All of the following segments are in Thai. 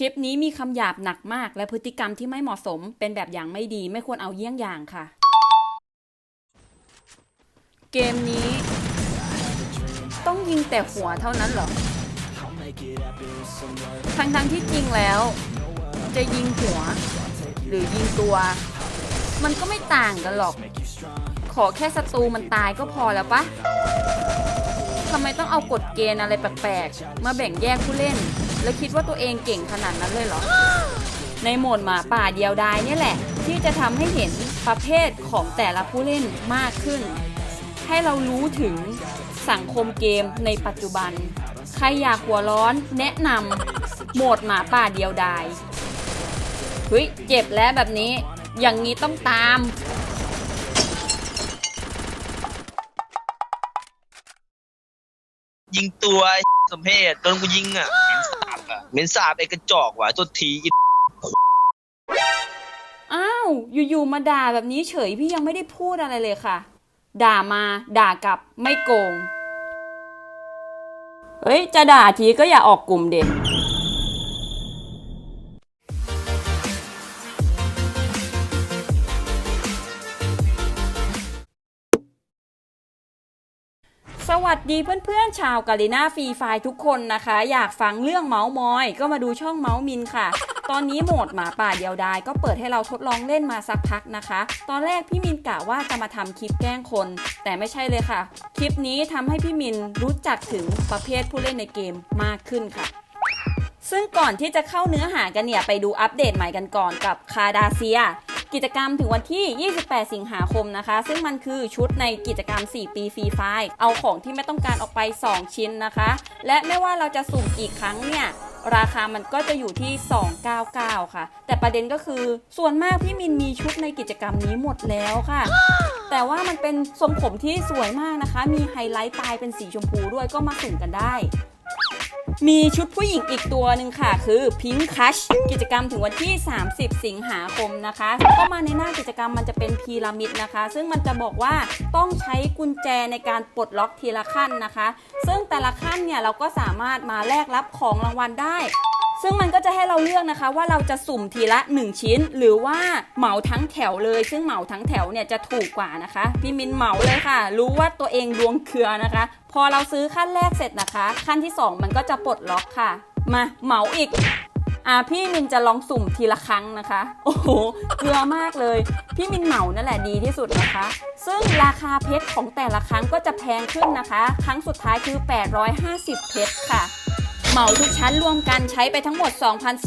คลิปนี้มีคำหยาบหนักมาก และพฤติกรรมที่ไม่เหมาะสม เป็นแบบอย่างไม่ดีไม่ควรเอาเยี่ยงอย่างค่ะ เกมนี้ ต้องยิงแต่หัวเท่านั้นเหรอทั้งทั้งที่จริงแล้ว จะยิงหัว หรือยิงตัว มันก็ไม่ต่างกันหรอก ขอแค่ศัตรูมันตายก็พอแล้วปะทำไมต้องเอากฎเกณฑ์อะไรแปลกๆ มาแบ่งแยกผู้เล่น แล้วคิดว่าตัวเองเก่งขนาดนั้นเลยเหรอ ในโหมดหมาป่าเดียวดายเนี่ยแหละ ที่จะทำให้เห็นประเภทของแต่ละผู้เล่นมากขึ้น ให้เรารู้ถึงสังคมเกมในปัจจุบัน ใครอยากหัวร้อนแนะนำโหมดหมาป่าเดียวดายเฮ้ยเจ็บแล้วแบบนี้ อย่างนี้ต้องตามยิงตัวสมเพศโดนกูยิงอะ เหม็นสาบไอ้กระจอกว่ะตัวทีอีอ้าว อยู่ๆมาด่าแบบนี้เฉยพี่ยังไม่ได้พูดอะไรเลยค่ะ ด่ามาด่ากลับไม่โกง เฮ้ย จะด่าทีก็อย่าออกกลุ่มเด็ก วัสดีเพื่อนๆชาวกาลิน่าฟรีไฟทุกคนนะคะ อยากฟังเรื่องเมาส์มอย ก็มาดูช่องเมาส์มินค่ะ ตอนนี้โหมดหมาป่าเดียวดายก็เปิดให้เราทดลองเล่นมาสักพักนะคะ ตอนแรกพี่มินกะว่าจะมาทำคลิปแกล้งคน แต่ไม่ใช่เลยค่ะ คลิปนี้ทำให้พี่มินรู้จักถึงประเภทผู้เล่นในเกมมากขึ้นค่ะซึ่งก่อนที่จะเข้าเนื้อหากันเนี่ยไปดูอัปเดตใหม่กันก่อนกับคาดาเซีย กิจกรรมถึงวันที่ 28 สิงหาคมนะคะ ซึ่งมันคือชุดในกิจกรรม 4 ปีฟรีไฟล์เอาของที่ไม่ต้องการออกไป 2 ชิ้นนะคะ และไม่ว่าเราจะสุ่มกี่ครั้งเนี่ยราคามันก็จะอยู่ที่ 299 ค่ะ แต่ประเด็นก็คือส่วนมากพี่มินมีชุดในกิจกรรมนี้หมดแล้วค่ะ แต่ว่ามันเป็นทรงผมที่สวยมากนะคะ มีไฮไลท์ปลายเป็นสีชมพูด้วยก็มาสุ่มกันได้ มีชุดผู้หญิงอีกตัวหนึ่งค่ะ คือ Pink Crush กิจกรรมถึงวันที่ 30 สิงหาคมนะคะเข้ามาในหน้ากิจกรรมมันจะเป็นพีระมิดนะคะ ซึ่งมันจะบอกว่าต้องใช้กุญแจในการปลดล็อกทีละขั้นนะคะ ซึ่งแต่ละขั้นเนี่ยเราก็สามารถมาแลกรับของรางวัลได้ ซึ่งมันก็จะให้เราเลือกนะคะว่าเราจะสุ่มทีละ 1 ชิ้น หรือว่าเหมาทั้งแถวเลย ซึ่งเหมาทั้งแถวเนี่ยจะถูกกว่านะคะ พี่มินเหมาเลยค่ะ รู้ว่าตัวเองดวงเครือนะคะ พอเราซื้อขั้นแรกเสร็จนะคะ ขั้นที่ 2 มันก็จะปลดล็อกค่ะ มาเหมาอีกอ่าพี่มินจะลองสุ่มทีละครั้งนะคะ โอ้โหเกลือมากเลย พี่มินเหมานั่นแหละดีที่สุดนะคะ ซึ่งราคาเพชรของแต่ละครั้งก็จะแพงขึ้นนะคะ ครั้งสุดท้ายคือ 850 เพชรค่ะ เหมาทุกชั้นรวมกันใช้ไปทั้งหมด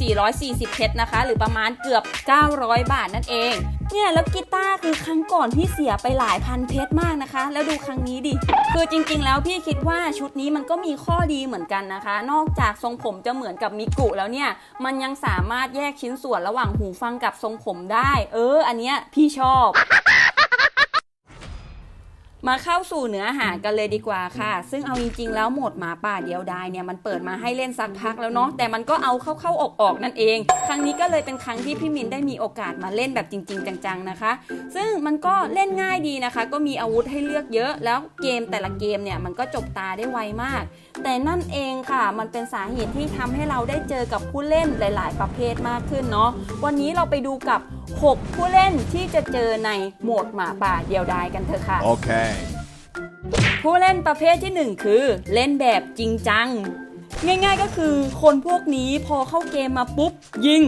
2,440เพชรนะคะ หรือประมาณเกือบ 900 บาทนั่นเอง เนี่ยแล้วกีตาร์คือครั้งก่อนพี่เสียไปหลายพันเพชรมากนะคะ แล้วดูครั้งนี้ดิ คือจริงๆ แล้วพี่คิดว่าชุดนี้มันก็มีข้อดีเหมือนกันนะคะ นอกจากทรงผมจะเหมือนกับมิกุแล้วเนี่ย มันยังสามารถแยกชิ้นส่วนระหว่างหูฟังกับทรงผมได้ เออ อันเนี้ยพี่ชอบ มาเข้าสู่เนื้อหากันเลยดีกว่าค่ะ ซึ่งเอาจริงๆ แล้วโหมดหมาป่าเดียวดายเนี่ยมันเปิดมาให้เล่นสักพักแล้วเนาะ แต่มันก็เอาเข้าๆออกๆนั่นเอง ครั้งนี้ก็เลยเป็นครั้งที่พี่มินได้มีโอกาสมาเล่นแบบจริง ๆ จังๆนะคะ ซึ่งมันก็เล่นง่ายดีนะคะ ก็มีอาวุธให้เลือกเยอะ แล้วเกมแต่ละเกมเนี่ยมันก็จบตาได้ไวมาก แต่นั่นเองค่ะ มันเป็นสาเหตุที่ทำให้เราได้เจอกับผู้เล่นหลาย ๆ ประเภทมากขึ้นเนาะ วันนี้เราไปดูกับ 6 ผู้เล่นที่จะเจอในโหมดหมาป่าเดียวดายกันเถอะค่ะ Okay. ผู้เล่นประเภทที่ 1 คือเล่นแบบจริงจัง ง่ายๆก็คือคนพวกนี้พอเข้าเกมมาปุ๊บ ยิง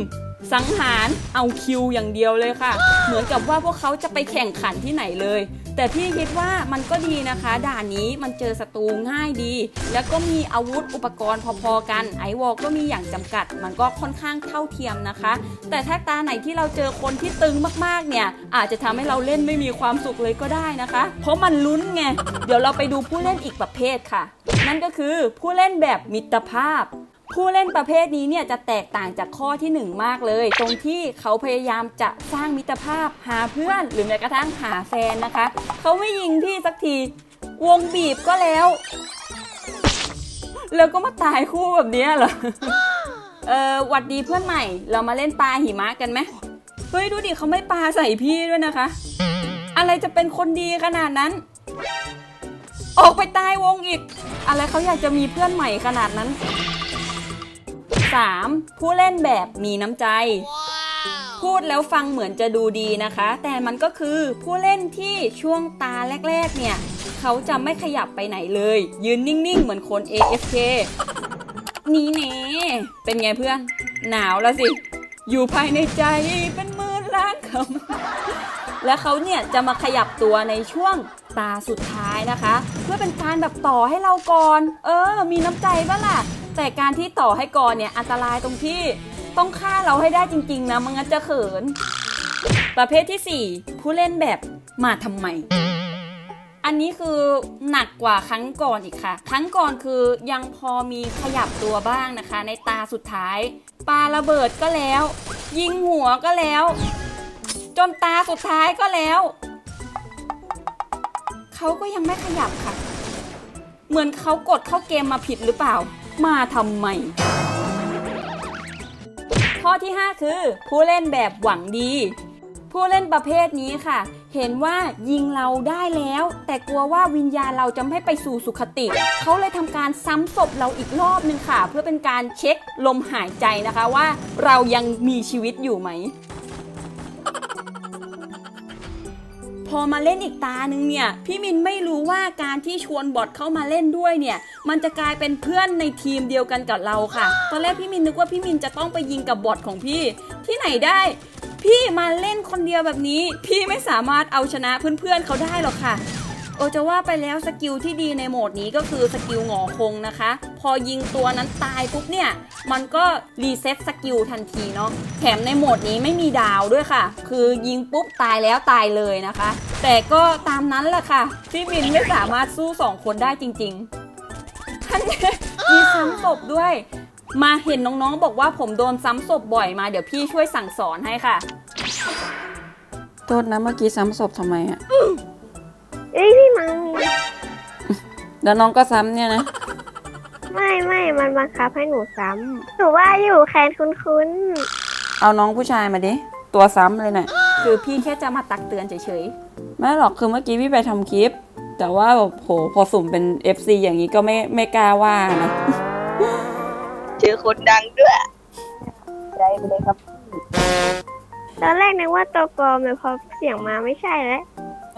สังหารเอาคิวอย่างเดียวเลยค่ะ เหมือนกับว่าพวกเขาจะไปแข่งขันที่ไหนเลย แต่พี่คิดว่ามันก็ดีนะคะ ด่านนี้มันเจอศัตรูง่ายดี แล้วก็มีอาวุธอุปกรณ์พอๆกันไอวอลก็มีอย่างจำกัด มันก็ค่อนข้างเท่าเทียมนะคะ แต่ถ้าตาไหนที่เราเจอคนที่ตึงมากๆเนี่ย อาจจะทำให้เราเล่นไม่มีความสุขเลยก็ได้นะคะ เพราะมันลุ้นไง เดี๋ยวเราไปดูผู้เล่นอีกประเภทค่ะ นั่นก็คือผู้เล่นแบบมิตรภาพ ผู้เล่นประเภทนี้เนี่ยจะแตกต่างจากข้อที่ 1 มากเลย ตรงที่เขาพยายามจะสร้างมิตรภาพหาเพื่อน หรือแม้กระทั่งหาแฟนนะคะ เขาไม่ยิงพี่สักทีวงบีบก็แล้ว แล้วก็มาตายคู่แบบนี้เหรอเออหวัดดีเพื่อนใหม่ เรามาเล่นปลาหิมะกันไหมเฮ้ยดูดิเขาไม่ปลาใส่พี่ด้วยนะคะ อะไรจะเป็นคนดีขนาดนั้น ออกไปตายวงอีก อะไรเขาอยากจะมีเพื่อนใหม่ขนาดนั้น 3. ผู้เล่นแบบมีน้ำใจ พูดแล้วฟังเหมือนจะดูดีนะคะ แต่มันก็คือผู้เล่นที่ช่วงตาแรก ๆ เนี่ย เขาจะไม่ขยับไปไหนเลย ยืนนิ่ง ๆ เหมือนคน AFK นี่เน่เป็นไงเพื่อน หนาวแล้วสิ อยู่ภายในใจเป็นหมื่นล้านคำและเขาเนี่ยจะมาขยับตัวในช่วงตาสุดท้ายนะคะ เพื่อเป็นการแบบต่อให้เราก่อน เออ มีน้ำใจบ้าล่ะ แต่การที่ต่อให้กอนเนี่ยอันตรายตรงที่ต้องฆ่าเราให้ได้จริง ๆ นะมันงั้นจะเขิน ประเภทที่ 4 ผู้เล่นแบบมาทำไม อันนี้คือหนักกว่าครั้งก่อนอีกค่ะ ครั้งก่อนคือยังพอมีขยับตัวบ้างนะคะ ในตาสุดท้ายปาระเบิดก็แล้ว ยิงหัวก็แล้ว จนตาสุดท้ายก็แล้วเขาก็ยังไม่ขยับค่ะ เหมือนเขากดเข้าเกมมาผิดหรือเปล่า มาทำไม ข้อที่ 5 คือ ผู้เล่นแบบหวังดี ผู้เล่นประเภทนี้ค่ะ เห็นว่ายิงเราได้แล้ว แต่กลัวว่าวิญญาณเราจะไม่ไปสู่สุขติ เขาเลยทำการซ้ำศพเราอีกรอบนึงค่ะ เพื่อเป็นการเช็คลมหายใจนะคะว่า เรายังมีชีวิตอยู่ไหม อมาเล่นอีกตาหนึ่งเนี่ย พี่มินไม่รู้ว่าการที่ชวนบอทเข้ามาเล่นด้วยเนี่ย มันจะกลายเป็นเพื่อนในทีมเดียวกันกับเราค่ะ ตอนแรกพี่มินนึกว่าพี่มินจะต้องไปยิงกับบอทของพี่ ที่ไหนได้ พี่มาเล่นคนเดียวแบบนี้ พี่ไม่สามารถเอาชนะเพื่อนๆเขาได้หรอกค่ะ โอจะว่าไปแล้วสกิลที่ดีในโหมดนี้ก็คือสกิลหงอคงนะคะ พอยิงตัวนั้นตายปุ๊บเนี่ย มันก็รีเซ็ตสกิลทันทีเนาะแถมในโหมดนี้ไม่มีดาวด้วยค่ะ คือยิงปุ๊บตายแล้วตายเลยนะคะ แต่ก็ตามนั้นแหละค่ะพี่มินไม่สามารถสู้สองคนได้จริงๆท่านมีซ้ำศพด้วย มาเห็นน้องๆบอกว่าผมโดนซ้ำศพบ่อยมาเดี๋ยวพี่ช่วยสั่งสอนให้ค่ะโทษนะเมื่อกี้ซ้ำศพทำไมอะ เอ้ยพี่มังแล้วน้องก็ซ้ำเนี่ยนะ ไม่ไม่มันบังคับให้หนูซ้ำหนูว่าอยู่แคนคุ้นเอาน้องผู้ชายมาดิ ตัวซ้ำเลยนะ่ะ คือพี่แค่จะมาตักเตือนเฉยๆไม่หรอกคือเมื่อกี้พี่ไปทำคลิป แต่ว่าแบบโหพอสุ่มเป็น FC อย่างนี้ก็ไม่ไม่กล้าว่านะ เจอคนดังด้วยใจไปเลยครับ ๆตอนแรกนึกว่าตัวปลอมเลยพอเสียงมาไม่ใช่แล้ว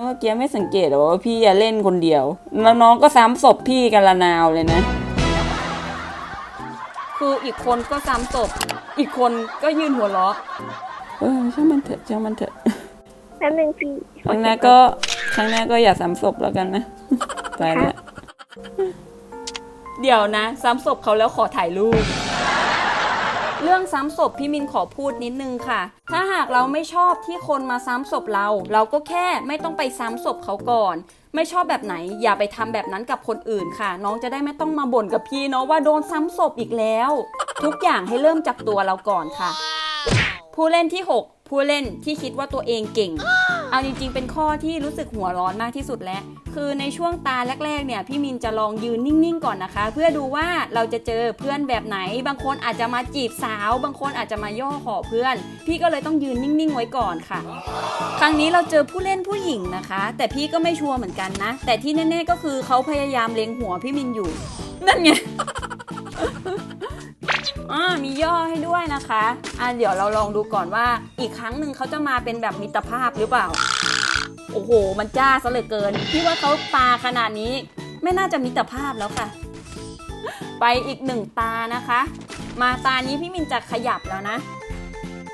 เมื่อกี้ไม่สังเกตหรอว่าพี่จะเล่นคนเดียวแล้วน้องก็ซ้ำศพพี่กันละนาวเลยนะ คืออีกคนก็ซ้ำศพ อีกคนก็ยืนหัวเราะ เออช่างมันเถอะช่างมันเถอะแป๊บนึงพี่ครั้งหน้าก็ครั้งหน้าก็อย่าซ้ำศพแล้วกันนะไปแล้วเดี๋ยวนะซ้ำศพเขาแล้วขอถ่ายรูป เรื่องซ้ำศพพี่มินขอพูดนิดนึงค่ะ ถ้าหากเราไม่ชอบที่คนมาซ้ำศพเรา เราก็แค่ไม่ต้องไปซ้ำศพเขาก่อน ไม่ชอบแบบไหน อย่าไปทำแบบนั้นกับคนอื่นค่ะ น้องจะได้ไม่ต้องมาบ่นกับพี่เนาะว่าโดนซ้ำศพอีกแล้ว ทุกอย่างให้เริ่มจากตัวเราก่อนค่ะ ผู้เล่นที่ 6 ผู้เล่นที่คิดว่าตัวเองเก่ง เอาจริงๆ เป็นข้อที่รู้สึกหัวร้อนมากที่สุดแล้ว คือในช่วงตาแรกๆ เนี่ย พี่มินจะลองยืนนิ่งๆ ก่อนนะคะ เพื่อดูว่าเราจะเจอเพื่อนแบบไหน บางคนอาจจะมาจีบสาว บางคนอาจจะมาย่อขอเพื่อน พี่ก็เลยต้องยืนนิ่งๆ ไว้ก่อนค่ะ ครั้งนี้เราเจอผู้เล่นผู้หญิงนะคะ แต่พี่ก็ไม่ชัวร์เหมือนกันนะ แต่ที่แน่ๆ ก็คือเขาพยายามเล็งหัวพี่มินอยู่ นั่นไง อ่ามีย่อให้ด้วยนะคะอ่าเดี๋ยวเราลองดูก่อนว่า อีกครั้งหนึ่งเขาจะมาเป็นแบบมิตรภาพหรือเปล่า โอ้โห มันจ้าซะเหลือเกินพี่ว่าเขาปาขนาดนี้ ไม่น่าจะมิตรภาพแล้วค่ะ ไปอีกหนึ่งตานะคะ มาตานี้พี่มินจะขยับแล้วนะ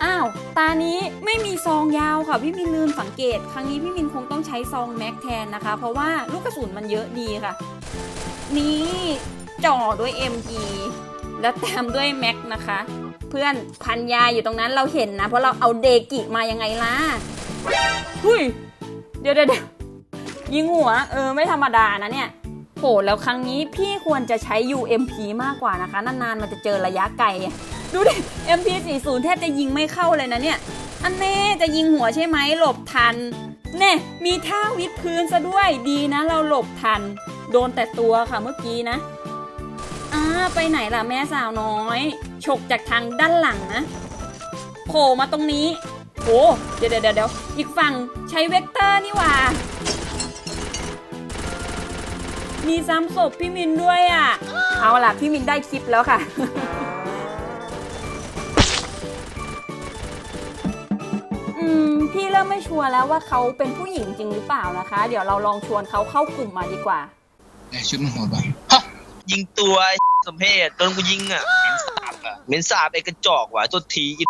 อ้าว ตานี้ไม่มีซองยาวค่ะ พี่มินลืมสังเกต ครั้งนี้พี่มินคงต้องใช้ซองแม็กแทนนะคะ เพราะว่าลูกกระสุนมันเยอะดีค่ะ นี่จ่อด้วย MG แล้วแถมด้วยแม็กนะคะ เพื่อนพันยาอยู่ตรงนั้นเราเห็นนะ เพราะเราเอาเดกิมายังไงล่ะหุยเดี๋ยวเดี๋ยวเดี๋ยวยิงหัว เออ ไม่ธรรมดานะเนี่ยโหแล้วครั้งนี้พี่ควรจะใช้ UMP มากกว่านะคะ นานๆ มันจะเจอระยะไกลอะดูดิ MP40 แทบจะยิงไม่เข้าเลยนะเนี่ย อันแน่จะยิงหัวใช่ไหมหลบทัน แน่มีท่าวิดพื้นซะด้วยดีนะ เราหลบทัน โดนแต่ตัวค่ะเมื่อกี้นะอ่า ไปไหนล่ะแม่สาวน้อย ฉกจากทางด้านหลังนะโผล่มาตรงนี้โอ้เดี๋ยวเดี๋ยวเดี๋ยวอีกฝั่งใช้เวกเตอร์นี่ว่า มีซ้ำศพพี่มินด้วยอะ เอาล่ะ พี่มินได้คลิปแล้วค่ะพี่เริ่มไม่ชัวร์แล้วว่าเขาเป็นผู้หญิงจริงหรือเปล่านะคะ เดี๋ยวเราลองชวนเขาเข้ากลุ่มมาดีกว่าแต่ชุดมันโหดว่ะ ยิงตัวไอ้สมเพศโดนกูยิงอะเหม็นสาบอะเหม็นสาบไอ้กระจอกว่ะตัวทีอี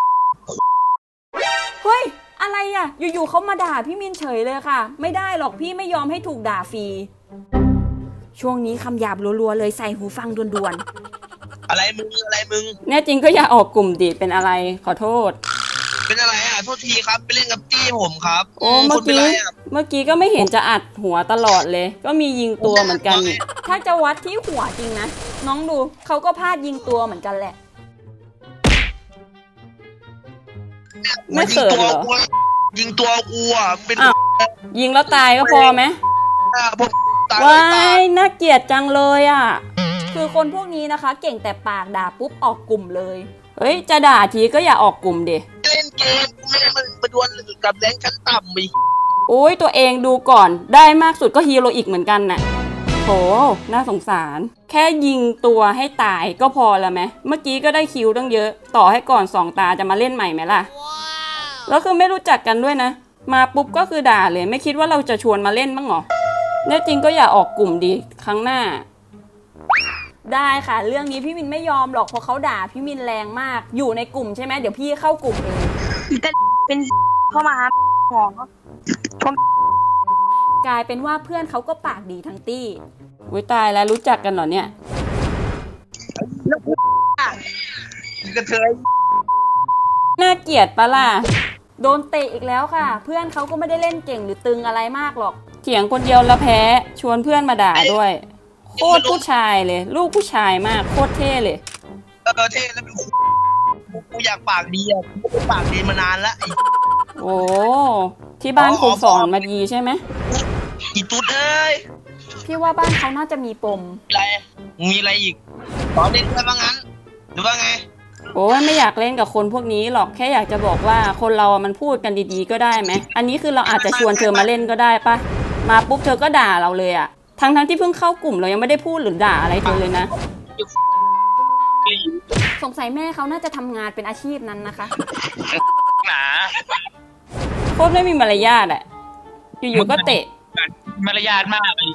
เฮ้ย อะไรอะ อยู่ๆเขามาด่าพี่มินเฉยเลยค่ะ ไม่ได้หรอกพี่ไม่ยอมให้ถูกด่าฟรี ช่วงนี้คำหยาบรัวๆเลยใส่หูฟังด่วนอะไรมึงอะไรมึง ๆ แน่จริงก็อย่าออกกลุ่มดิเป็นอะไรขอโทษ เป็นอะไรอะ โทษทีครับ ไปเล่นกับตี้ผมครับโอ้คเมื่อนเป็นกี้ไรอะเมื่อกี้ก็ไม่เห็นจะอัดหัวตลอดเลย ก็มียิงตัวเหมือนกันนี่ถ้าจะวัดที่หัวจริงนะ น้องดูเขาก็พลาดยิงตัวเหมือนกันแหละ ไม่เขินเหรอ ยิงตัวกูอะเป็นอ้าว ยิงแล้วตายก็พอไหมอะผมตายว้าตายยน่าเกลียดจังเลยอะ คือคนพวกนี้นะคะ เก่งแต่ปากด่าปุ๊บออกกลุ่มเลย เฮ้ย จะด่าทีก็อย่าออกกลุ่มดิ เล่นเกมไม่ได้มันมาดวลกับแรงชั้นต่ำอีกอุ้ยตัวเองดูก่อนได้มากสุดก็ฮีโรอีกเหมือนกันน่ะโถน่าสงสาร แค่ยิงตัวให้ตายก็พอล้วไหมเมื่อกี้ก็ได้คิวตั้งเยอะ ต่อให้ก่อนสองตาจะมาเล่นใหม่ไหมล่ะ แล้วคือไม่รู้จักกันด้วยนะ มาปุ๊บก็คือด่าเลย ไม่คิดว่าเราจะชวนมาเล่นบ้างหรอแน่จริงก็อย่าออกกลุ่มดีครั้งหน้า ได้ค่ะ เรื่องนี้พี่มินไม่ยอมหรอกเพราะเขาด่าพี่มินแรงมาก อยู่ในกลุ่มใช่ไหมเดี๋ยวพี่เข้ากลุ่มเอง เป็นเข้ามาหาหมอกลายเป็นว่าเพื่อนเขาก็ปากดีทั้งตี้อุ้ยตายแล้วรู้จักกันเหรอเนี่ยกระเทยน่าเกลียดปะล่ะ โดนเตะอีกแล้วค่ะ เพื่อนเขาก็ไม่ได้เล่นเก่งหรือตึงอะไรมากหรอก เถียงคนเดียวแล้วแพ้ ชวนเพื่อนมาด่าด้วย โคตรผู้ชายเลย ลูกผู้ชายมาก โคตรเท่เลย เออเท่แล้วเป็นกู อยากปากดีอะกูปากดีมานานแล้วไอ้โอ้ที่บ้านครูสอนมาดีใช่ไหมอีตุ๊ดเอ้ยพี่ว่าบ้านเขาน่าจะมีปมอะไรมีอะไรอีกขอเล่นได้บ้างงั้น หรือว่าไง โอ้ยไม่อยากเล่นกับคนพวกนี้หรอกแค่อยากจะบอกว่าคนเราอะมันพูดกันดีๆก็ได้ไหมอันนี้คือเราอาจจะชวนเธอมาเล่นก็ได้ปะมาปุ๊บเธอก็ด่าเราเลยอะทั้งทั้งๆที่เพิ่งเข้ากลุ่มเรายังไม่ได้พูดหรือด่าอะไรเธอเลยนะ สงสัยแม่เขาน่าจะทำงานเป็นอาชีพนั้นนะคะหนาโคตรไม่มีมารยาทอะอยู่ๆก็เตะ มารยาทมากเลย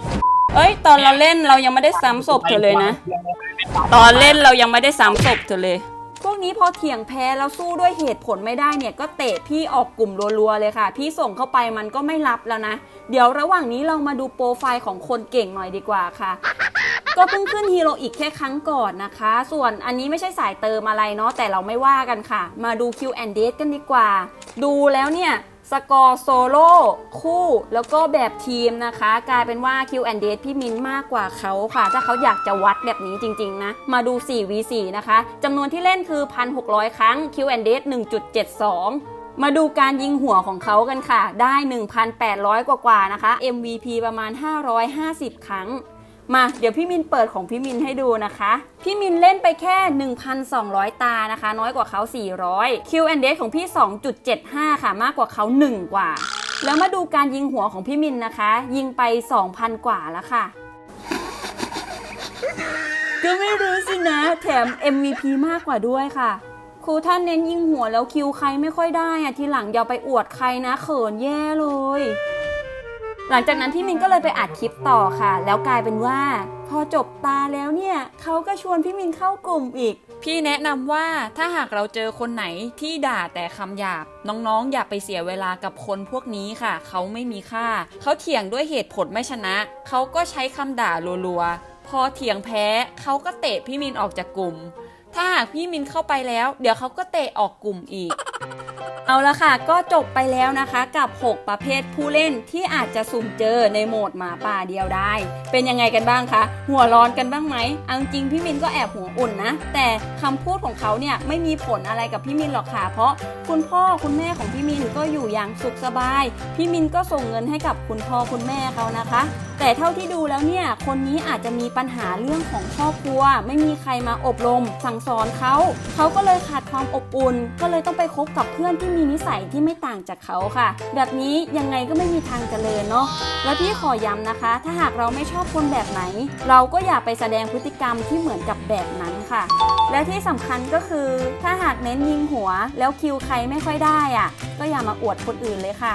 เอ้ย ตอนเราเล่นเรายังไม่ได้ซ้ำศพเธอเลยนะ ตอนเล่นเรายังไม่ได้ซ้ำศพเธอเลย พวกนี้พอเถียงแพ้แล้วสู้ด้วยเหตุผลไม่ได้เนี่ยก็เตะพี่ออกกลุ่มรัวๆเลยค่ะ พี่ส่งเข้าไปมันก็ไม่รับแล้วนะ เดี๋ยวระหว่างนี้เรามาดูโปรไฟล์ของคนเก่งหน่อยดีกว่าค่ะ ก็เพิ่งขึ้นฮีโรอีกแค่ครั้งก่อนนะคะ ส่วนอันนี้ไม่ใช่สายเติมอะไรเนาะแต่เราไม่ว่ากันค่ะ มาดู Q&D กันดีกว่า ดูแล้วเนี่ยสกอร์โซโล่คู่แล้วก็แบบทีมนะคะ กลายเป็นว่า Q&D พี่มินมากกว่าเขาค่ะ ถ้าเขาอยากจะวัดแบบนี้จริง ๆ นะ มาดู 4v4 นะคะจำนวนที่เล่นคือ 1,600 ครั้ง Q&D 1.72มาดูการยิงหัวของเขากันค่ะ ได้ 1,800 กว่าๆนะคะ MVP ประมาณ 550 ครั้ง มาเดี๋ยวพี่มินเปิดของพี่มินให้ดูนะคะ พี่มินเล่นไปแค่ 1,200 ตานะคะ น้อยกว่าเขา 400 Q&D ของพี่ 2.75 ค่ะ มากกว่าเขา 1 กว่า แล้วมาดูการยิงหัวของพี่มินนะคะ ยิงไป 2,000 กว่าแล้วค่ะ ก็ไม่รู้สินะ แถม MVP มากกว่าด้วยค่ะ ครูท่านเน้นยิงหัวแล้วคิวใครไม่ค่อยได้อะทีหลังอย่าไปอวดใครนะเขินแย่เลย หลังจากนั้นพี่มินก็เลยไปอัดคลิปต่อค่ะ แล้วกลายเป็นว่า พอจบตาแล้วเนี่ยเขาก็ชวนพี่มินเข้ากลุ่มอีก พี่แนะนำว่าถ้าหากเราเจอคนไหนที่ด่าแต่คำหยาบ น้องๆ อย่าไปเสียเวลากับคนพวกนี้ค่ะ เขาไม่มีค่า เขาเถียงด้วยเหตุผลไม่ชนะ เขาก็ใช้คำด่ารัวๆ พอเถียงแพ้เขาก็เตะพี่มินออกจากกลุ่ม ถ้าหากพี่มินเข้าไปแล้ว เดี๋ยวเขาก็เตะออกกลุ่มอีกเอาละค่ะ ก็จบไปแล้วนะคะกับ 6 ประเภทผู้เล่นที่อาจจะสุ่มเจอในโหมดหมาป่าเดียวได้ เป็นยังไงกันบ้างคะ หัวร้อนกันบ้างไหมเอาจริงพี่มินก็แอบหัวอุ่นนะ แต่คำพูดของเขาเนี่ยไม่มีผลอะไรกับพี่มินหรอกค่ะ เพราะคุณพ่อคุณแม่ของพี่มินก็อยู่อย่างสุขสบาย พี่มินก็ส่งเงินให้กับคุณพ่อคุณแม่เขานะคะ แต่เท่าที่ดูแล้วเนี่ย คนนี้อาจจะมีปัญหาเรื่องของครอบครัว ไม่มีใครมาอบรม สั่งสอนเขา เขาก็เลยขาดความอบอุ่น ก็เลยต้องไปคบบกับเพื่อนที่มีนิสัยที่ไม่ต่างจากเขาค่ะ แบบนี้ยังไงก็ไม่มีทางเจริญเนาะและพี่ขอย้ำนะคะ ถ้าหากเราไม่ชอบคนแบบไหน เราก็อย่าไปแสดงพฤติกรรมที่เหมือนกับแบบนั้นค่ะ และที่สำคัญก็คือถ้าหากเน้นยิงหัว แล้วคิวใครไม่ค่อยได้อะ่ะ ก็อย่ามาอวดคนอื่นเลยค่ะ